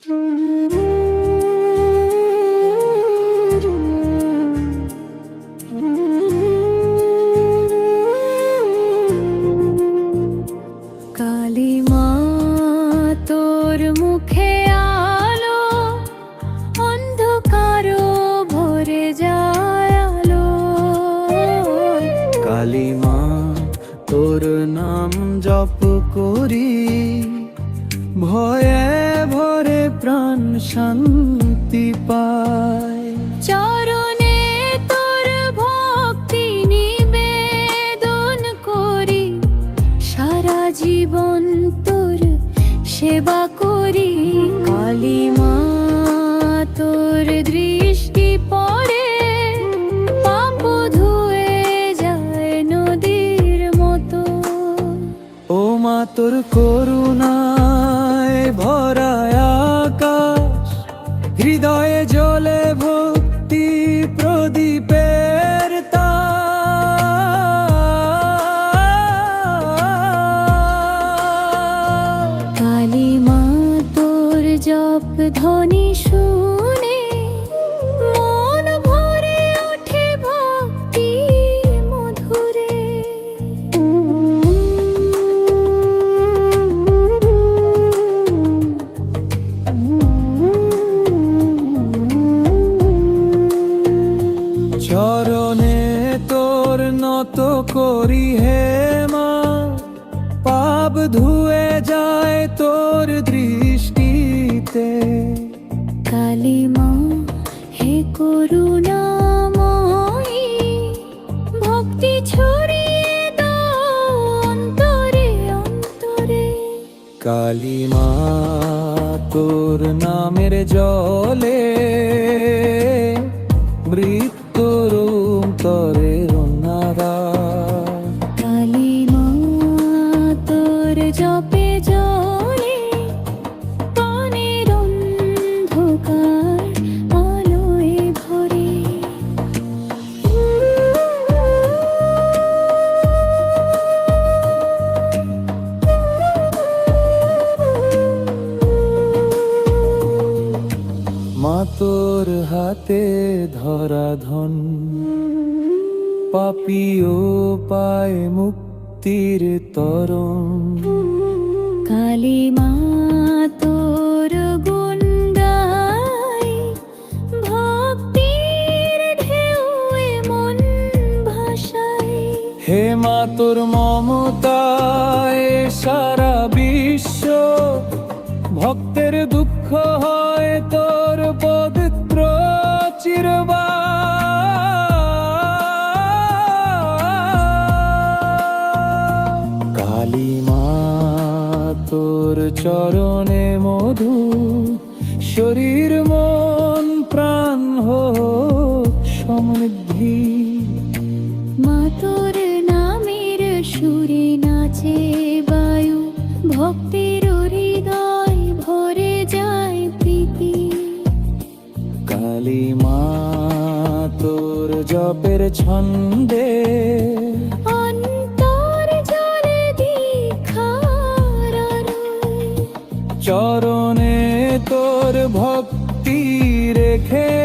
কালী মা তোর মুখে আলো অন্ধকারও ভরে যায় আলো। কালিমা তোর নাম জপ করি। ভয়ে ভরে প্রাণ শান্তি পায়। চরণে তোর ভক্তি নিবেদন করি। সারা জীবন তোর সেবা করি। কালী মা তোর দৃষ্টি পড়ে। পাপ ধুয়ে যায় নদীর মতো। ও মা তোর করুণায় হৃদয়ে জলে ভক্তি প্রদীপের তার কালী মা তোর জপ ধনী শুনে। করি হে মা পাপ ধুয়ে যায় তোর দৃষ্টিতে। কালী মা হে করুণাময়ী ভক্তি ছড়িয়ে দাও অন্তরে অন্তরে। কালী তোর নামের জলে মৃত্যুরূপ মা তোর হাতে ধরা ধন পাপিও পায় মুক্তির তরণ। কালী মা তোর গুন্ডাই ভক্তির ঢেউয়ে মন হে মা তোর মমতায় সারা বিশ্ব ভক্তের তোর চরণে মধু শরীর মন প্রাণ হোক সমৃদ্ধি। মা তোর নামের সুরে নাচে বায়ু ভক্তির হৃদয় ভরে যায় প্রীতি। কালী মা তোর জপের ছন্দে ভক্তি রেখে